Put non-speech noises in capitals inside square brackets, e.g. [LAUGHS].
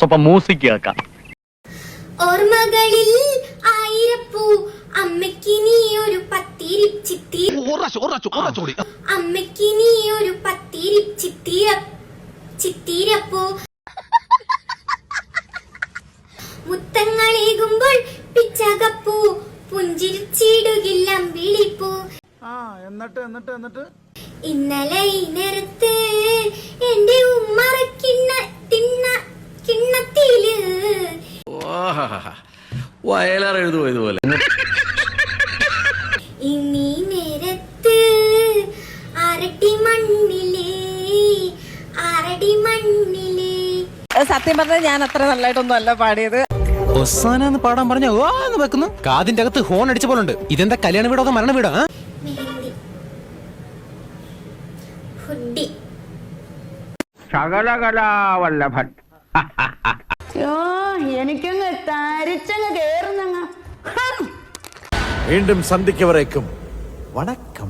സ്വപ്പം music കേൾക്കാം. ഓർമ്മകളിൽ ആയിരപ്പൂ. അമ്മയ്ക്ക് നീ ഒരു പത്തിരി ചിത്തി അമ്മയ്ക്ക് നീ ഒരു പത്തിരി ചിത്തിര ചിത്തിരപ്പൂ. മുത്തങ്ങളേകുമ്പോൾ പിച്ചകപ്പൂ. പുഞ്ചിരിച്ചിടുകില്ല വിളിപ്പൂ എന്നിട്ട് എന്നിട്ട് എന്നിട്ട്? ഇന്നലെ ഈ [LAUGHS] വയലാർ എഴുതുമോ ഇതുപോലെ ഇന്നീ നേരത്ത് അരടി മണ്ണിലേ അരടി മണ്ണിലേ. സത്യം പറഞ്ഞാൽ ഞാൻ അത്ര നല്ലതായിട്ടൊന്നും അല്ല പാടിയത്. ഒസാന പാടാൻ പറഞ്ഞ ഓന്ന് എന്ന് വെക്കുന്നു. കാതിന്റെ അകത്ത് ഹോൺ അടിച്ച പോലെ ഉണ്ട് ഇതെന്താ കല്യാണ വീടോ അതോ മരണ വീടോ? ശകലകലാവല്ലഭൻ [LAUGHS] തരിച്ചങ്ങ് കേറുന്നങ്ങ്. വീണ്ടും സന്ധിക്കവരേക്കും വണക്കം.